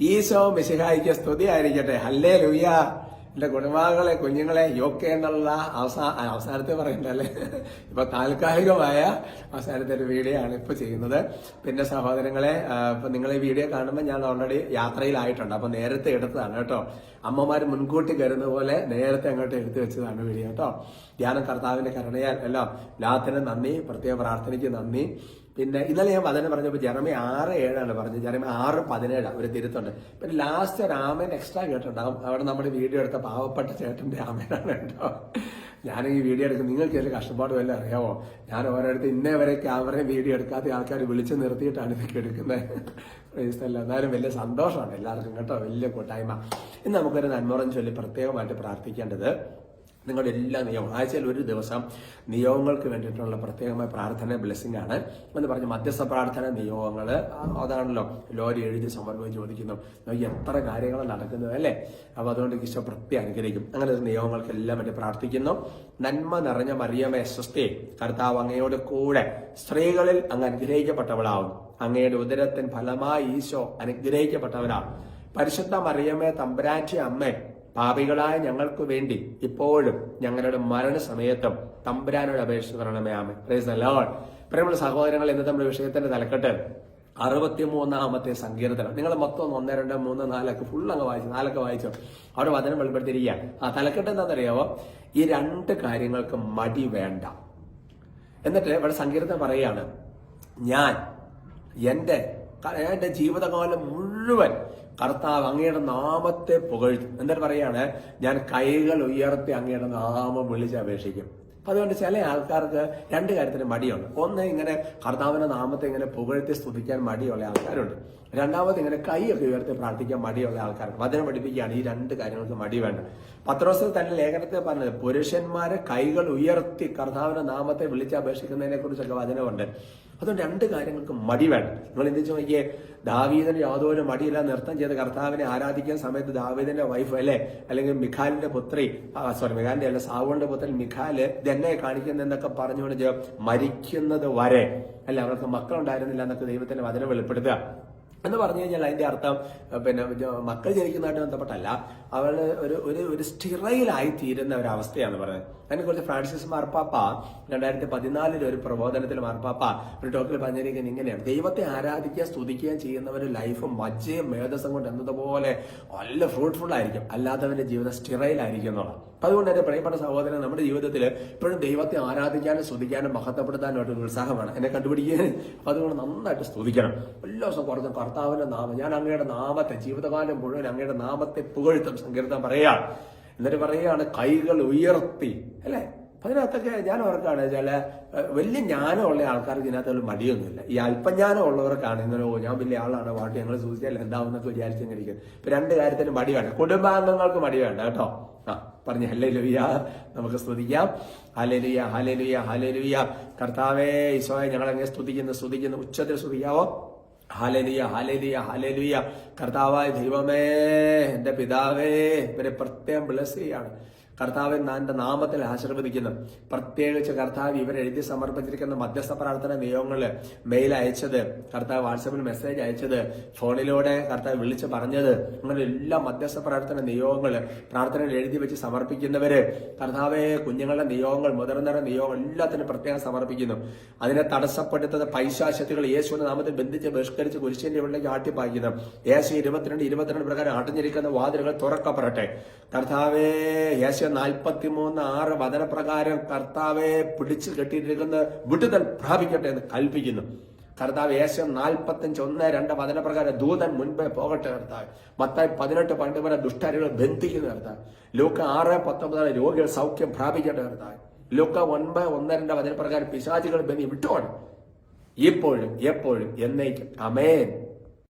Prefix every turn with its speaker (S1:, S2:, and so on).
S1: ഈശോ മിശിഹായിക്ക് സ്തുതി ആയിരിക്കട്ടെ ഹല്ലേ ലുയ്യ എന്റെ കുടുംബാംഗങ്ങളെ കുഞ്ഞുങ്ങളെ യോക്കെ എന്നുള്ള അവസാ അവസാനത്തെ പറയണ്ടല്ലേ ഇപ്പൊ താൽക്കാലികമായ അവസാനത്തെ ഒരു വീഡിയോ ആണ് ഇപ്പൊ ചെയ്യുന്നത്. പിന്നെ സഹോദരങ്ങളെ ഇപ്പൊ നിങ്ങൾ ഈ വീഡിയോ കാണുമ്പോൾ ഞാൻ ഓൾറെഡി യാത്രയിലായിട്ടുണ്ട്. അപ്പൊ നേരത്തെ എടുത്തതാണ് കേട്ടോ. അമ്മമാർ മുൻകൂട്ടി കരുന്ന പോലെ നേരത്തെ അങ്ങോട്ട് എടുത്തു വെച്ചതാണ് വീഡിയോ കേട്ടോ. ധ്യാനം കർത്താവിന്റെ കരുണയാൽ എല്ലാം ലാത്തിന് നന്ദി പ്രത്യേക പ്രാർത്ഥനയ്ക്ക് നന്ദി. പിന്നെ ഇന്നലെ ഞാൻ വചനം പറഞ്ഞപ്പോൾ ജെറമി ആറ് ഏഴാണ് പറഞ്ഞത്. ജെറമി ആറ് പതിനേഴാണ് ഒരു തിരുത്തുണ്ട്. പിന്നെ ലാസ്റ്റ് രാമൻ എക്സ്ട്രാ കേട്ടിട്ടുണ്ടാകും അവിടെ നമ്മുടെ വീഡിയോ എടുത്ത പാവപ്പെട്ട ചേട്ടന്റെ അമ്മയാണ് കേട്ടോ. ഞാൻ ഈ വീഡിയോ എടുക്കും നിങ്ങൾക്ക് വലിയ കഷ്ടപ്പാട് വല്ല അറിയാമോ ഞാൻ ഓരോരുത്തർ ഇന്നേ വരെ ക്യാമറയും വീഡിയോ എടുക്കാത്ത ആൾക്കാർ വിളിച്ചു നിർത്തിയിട്ടാണ് ഇതൊക്കെ എടുക്കുന്നത്. എന്നാലും വലിയ സന്തോഷമാണ് എല്ലാവർക്കും കേട്ടോ. വലിയ കൂട്ടായ്മ. ഇന്ന് നമുക്കൊരു നന്മറം ചൊല്ലി പ്രത്യേകമായിട്ട് പ്രാർത്ഥിക്കേണ്ടത് നിങ്ങളുടെ എല്ലാ നിയമവും ആഴ്ചയിൽ ഒരു ദിവസം നിയോഗങ്ങൾക്ക് വേണ്ടിയിട്ടുള്ള പ്രത്യേകമായ പ്രാർത്ഥന ബ്ലെസ്സിംഗ് ആണ് എന്ന് പറഞ്ഞ് മധ്യസ്ഥ പ്രാർത്ഥന നിയോഗങ്ങൾ അതാണല്ലോ. ലോരി എഴുതി സമർപ്പിച്ച് ചോദിക്കുന്നു. എത്ര കാര്യങ്ങൾ നടക്കുന്നത് അല്ലേ? അപ്പോൾ അതുകൊണ്ട് ഈശോ പ്രത്യേകം അനുഗ്രഹിക്കും. അങ്ങനെ ഒരു നിയോഗങ്ങൾക്ക് എല്ലാം വേണ്ടി പ്രാർത്ഥിക്കുന്നു. നന്മ നിറഞ്ഞ മറിയമേ സ്വസ്തി കർത്താവ് അങ്ങയോട് കൂടെ സ്ത്രീകളിൽ അങ്ങ് അനുഗ്രഹിക്കപ്പെട്ടവളാവും. അങ്ങയുടെ ഉദരത്തിൻ ഫലമായി ഈശോ അനുഗ്രഹിക്കപ്പെട്ടവനാണ് പരിശുദ്ധ മറിയമേ തമ്പുരാറ്റി അമ്മേ പാപികളായ ഞങ്ങൾക്ക് വേണ്ടി ഇപ്പോഴും ഞങ്ങളുടെ മരണസമയത്തും തമ്പുരാനോട് അപേക്ഷ തരണമേ ആമേ പ്രൈസ് ലോർഡ് പ്രിയമുള്ള സഹോദരങ്ങൾ ഇന്നത്തെ നമ്മുടെ വിഷയത്തിന്റെ തലക്കെട്ട് അറുപത്തിമൂന്നാമത്തെ സങ്കീർത്തനം. നിങ്ങൾ മൊത്തം ഒന്ന് ഒന്ന് രണ്ട് മൂന്ന് നാലൊക്കെ ഫുൾ അങ്ങ് വായിച്ചു നാലൊക്കെ വായിച്ചു? അവിടെ വചനം വെളിപ്പെടുത്തിയിരിക്കുകയാണ് ആ തലക്കെട്ട് എന്താണെന്നറിയാവോ? ഈ രണ്ട് കാര്യങ്ങൾക്ക് മടി വേണ്ട. എന്നിട്ട് ഇവിടെ സങ്കീർത്തനം പറയാണ് ഞാൻ എന്റെ എന്റെ ജീവിതകാലം മുഴുവൻ കർത്താവ് അങ്ങയുടെ നാമത്തെ പുകഴ്ത്തും. എന്നിട്ട് പറയാണ് ഞാൻ കൈകൾ ഉയർത്തി അങ്ങയുടെ നാമം വിളിച്ചപേക്ഷിക്കും അപ്പൊ അതുകൊണ്ട് ചില ആൾക്കാർക്ക് രണ്ട് കാര്യത്തിന് മടിയുണ്ട്. ഒന്ന് ഇങ്ങനെ കർത്താവിന്റെ നാമത്തെ ഇങ്ങനെ പുകഴ്ത്തി സ്തുതിക്കാൻ മടിയുള്ള ആൾക്കാരുണ്ട്. രണ്ടാമത് ഇങ്ങനെ കൈയൊക്കെ ഉയർത്തി പ്രാർത്ഥിക്കാൻ മടിയുള്ള ആൾക്കാരുണ്ട്. വചനം പഠിപ്പിക്കുകയാണ് ഈ രണ്ട് കാര്യങ്ങൾക്ക് മടി വേണ്ട. പത്രോസിൽ തന്നെ ലേഖനത്തെ പറഞ്ഞത് പുരുഷന്മാരെ കൈകൾ ഉയർത്തി കർത്താവിന്റെ നാമത്തെ വിളിച്ച് അപേക്ഷിക്കുന്നതിനെ കുറിച്ചൊക്കെ വചനമുണ്ട്. അതുകൊണ്ട് രണ്ട് കാര്യങ്ങൾക്ക് മടി വേണം. നിങ്ങൾ എന്തിച്ചു നോക്കിയേ ദാവീദിന് യാതൊരു മടിയില്ല നൃത്തം ചെയ്ത് കർത്താവിനെ ആരാധിക്കുന്ന സമയത്ത് ദാവീദിന്റെ വൈഫ് അല്ലെ? അല്ലെങ്കിൽ മിഖാലിന്റെ പുത്രി സോറി മിഖാലിന്റെ അല്ല സാവുവിന്റെ പുത്രൻ മിഖാൽ ഇതെന്നെ കാണിക്കുന്ന എന്നൊക്കെ പറഞ്ഞുകൊണ്ട് മരിക്കുന്നത് വരെ. അല്ലെ അവർക്ക് മക്കളുണ്ടായിരുന്നില്ല എന്നൊക്കെ ദൈവത്തിന്റെ വചനം വെളിപ്പെടുത്തുക. എന്ന് പറഞ്ഞു കഴിഞ്ഞാൽ അതിന്റെ അർത്ഥം പിന്നെ മക്കൾ ജനിക്കുന്നതായിട്ട് ബന്ധപ്പെട്ടല്ല. അവൾ ഒരു ഒരു ഒരു സ്റ്റിറയിലായി തീരുന്ന ഒരു അവസ്ഥയാണ് പറയുന്നത്. അതിനെ കുറിച്ച് ഫ്രാൻസിസ് മാർപ്പാപ്പ രണ്ടായിരത്തി പതിനാലിൽ ഒരു പ്രബോധനത്തിൽ മാർപ്പാപ്പ ഒരു ടോക്കിൽ പറഞ്ഞിരിക്കുന്നത് ഇങ്ങനെയാണ്. ദൈവത്തെ ആരാധിക്കുക സ്തുതിക്കുകയും ചെയ്യുന്നവരുടെ ലൈഫ് മജ്ജയും മേധസ്സും കൊണ്ട് എന്നതുപോലെ നല്ല ഫ്രൂട്ട്ഫുൾ ആയിരിക്കും. അല്ലാത്തവന്റെ ജീവിതം സ്റ്റിറയിലായിരിക്കും എന്നുള്ളത് അപ്പൊ അതുകൊണ്ട് എന്റെ പ്രിയപ്പെട്ട സഹോദരൻ നമ്മുടെ ജീവിതത്തിൽ ഇപ്പോഴും ദൈവത്തെ ആരാധിക്കാനും സ്തുതിക്കാനും മഹത്വപ്പെടുത്താനും ഒരു ഉത്സാഹമാണ്. എന്നെ കണ്ടുപിടിക്കുകയും അതുകൊണ്ട് നന്നായിട്ട് സ്തുതിക്കണം. എല്ലാ ദിവസവും കുറഞ്ഞ കർത്താവിന്റെ നാമം. ഞാൻ അങ്ങയുടെ നാമത്തെ ജീവിതകാലം മുഴുവൻ അങ്ങയുടെ നാമത്തെ പുകഴ്ത്തും സങ്കീർത്തം പറയാ എന്നിട്ട് പറയുകയാണ് കൈകൾ ഉയർത്തി. അല്ലേ? അതിനകത്തൊക്കെ ഞാൻ ഓർക്കാണ് ചില വലിയ ജ്ഞാനമുള്ള ആൾക്കാർക്ക് ഇതിനകത്ത് ഒരു മടിയൊന്നുമില്ല. ഈ അല്പജ്ഞാനം ഉള്ളവർക്കാണ് ഇങ്ങനെ ഓ ഞാൻ വലിയ ആളാണ് പാട്ട് ഞങ്ങൾ സൂചിച്ചാൽ എന്താവുന്നൊക്കെ വിചാരിച്ചെങ്കിലിരിക്കും ഇപ്പൊ രണ്ട് കാര്യത്തിന് മടി വേണ്ട. കുടുംബാംഗങ്ങൾക്ക് മടി വേണ്ട കേട്ടോ. ആ പറഞ്ഞ ഹല്ലേ നമുക്ക് സ്തുതിക്കാം. ഹലലുയ ഹലലുയ ഹലലുയ കർത്താവേ ഈശോയെ ഞങ്ങൾ അങ്ങനെ സ്തുതിക്കുന്നു സ്തുതിക്കുന്നു. ഉച്ചത്തിൽ സ്തുതിക്കാവോ? ഹാലലിയ ഹാലലിയ ഹാലലിയ. കർത്താവായ ദൈവമേ എന്റെ പിതാവേ ഇവരെ പ്രത്യേകം ബ്ലസ് ചെയ്യാണ്. കർത്താവ് നാന്റെ നാമത്തിൽ ആശീർവദിക്കുന്നു. പ്രത്യേകിച്ച് കർത്താവ് ഇവരെഴുതി സമർപ്പിച്ചിരിക്കുന്ന മധ്യസ്ഥ പ്രാർത്ഥന നിയമങ്ങൾ മെയിൽ അയച്ചത് കർത്താവ് വാട്സപ്പിൽ മെസ്സേജ് അയച്ചത് ഫോണിലൂടെ കർത്താവ് വിളിച്ച് പറഞ്ഞത് അങ്ങനെ എല്ലാ മധ്യസ്ഥ പ്രാർത്ഥന നിയോഗങ്ങൾ പ്രാർത്ഥനയിൽ എഴുതി വെച്ച് സമർപ്പിക്കുന്നവര് കർത്താവെ കുഞ്ഞുങ്ങളുടെ നിയോഗങ്ങൾ മുതിർന്നവരുടെ നിയോഗങ്ങൾ എല്ലാത്തിനും പ്രത്യേകം സമർപ്പിക്കുന്നു. അതിനെ തടസ്സപ്പെടുത്തുന്ന പൈശാശക്തികൾ യേശുവിന്റെ നാമത്തിൽ ബന്ധിച്ച് ബഹിഷ്കരിച്ച് കുരിശിന്റെ ഉള്ളിലേക്ക് ആട്ടിപ്പായിക്കുന്നു. യേശു ഇരുപത്തിരണ്ട് ഇരുപത്തിരണ്ട് പ്രകാരം അടഞ്ഞിരിക്കുന്ന വാതിലുകൾ തുറക്കപ്പെടട്ടെ. കർത്താവേ യേശു നാൽപ്പത്തി മൂന്ന് ആറ് വചനപ്രകാരം കർത്താവെ പിടിച്ചു കെട്ടിയിരിക്കുന്ന വിടുതൽ പ്രാപിക്കട്ടെ എന്ന് കൽപ്പിക്കുന്നു. കർത്താവ് ഏശം നാൽപ്പത്തഞ്ച് ഒന്ന് രണ്ട് വചനപ്രകാരം ദൂതൻ മുൻപേ പോകട്ടെ കർത്താവ്. മത്തായി പതിനെട്ട് പണ്ട് വരെ ദുഷ്ടാരികൾ ബന്ധിക്കുന്ന കർത്താവ്. ലൂക്ക ആറ് പത്തൊമ്പത് രോഗികൾ സൗഖ്യം പ്രാപിക്കട്ടെ കർത്താവ്. ലൂക്ക ഒൻപത് ഒന്ന് രണ്ട് വചനപ്രകാരം പിശാചികൾ ബന്ധി വിട്ടുപോകണം ഇപ്പോഴും എപ്പോഴും എന്നേക്കും. അമേൻ